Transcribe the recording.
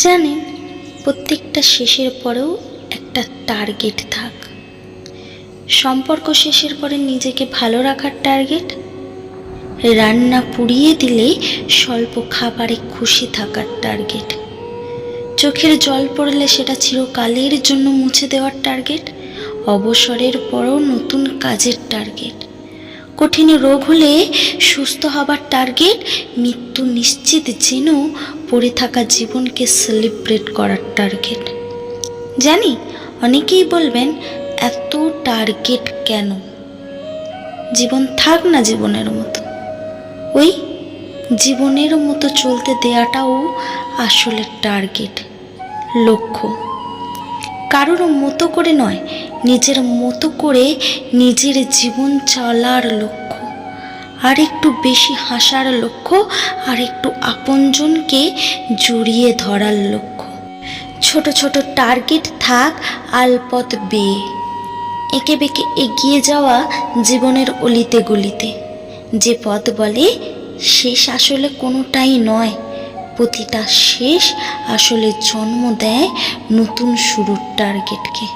জানেন, প্রত্যেকটা শেষের পরেও একটা টার্গেট থাক। সম্পর্ক শেষের পরে নিজেকে ভালো রাখার টার্গেট রান্না পুড়িয়ে দিলে স্বল্প খাবারে খুশি থাকার টার্গেট চোখের জল পড়লে সেটা চিরকালের জন্য মুছে দেওয়ার টার্গেট অবসরের পরও নতুন কাজের টার্গেট কঠিন রোগ হলে সুস্থ হবার টার্গেট মৃত্যু নিশ্চিত জেনেও পড়ে থাকা জীবনকে সেলিব্রেট করার টার্গেট। জানি, অনেকেই বলবেন, এত টার্গেট কেন? জীবন থাক না জীবনের মতো। ওই জীবনের মতো চলতে দেয়াটাও আসলে টার্গেট, লক্ষ্য। কারোর মতো করে নয়, নিজের মতো করে নিজের জীবন চলার লক্ষ্য। আর একটু বেশি হাসার লক্ষ্য, আর একটু আপনজনকে জড়িয়ে ধরার লক্ষ্য। ছোট ছোট টার্গেট থাক আলপথ বেয়ে। এঁকে বেঁকে এগিয়ে যাওয়া জীবনের অলিতে গলিতে। যে পথ বলে, শেষ আসলে কোনোটাই নয়। প্রতিটা শেষ আসলে জন্ম দেয় নতুন শুরুর টার্গেটকে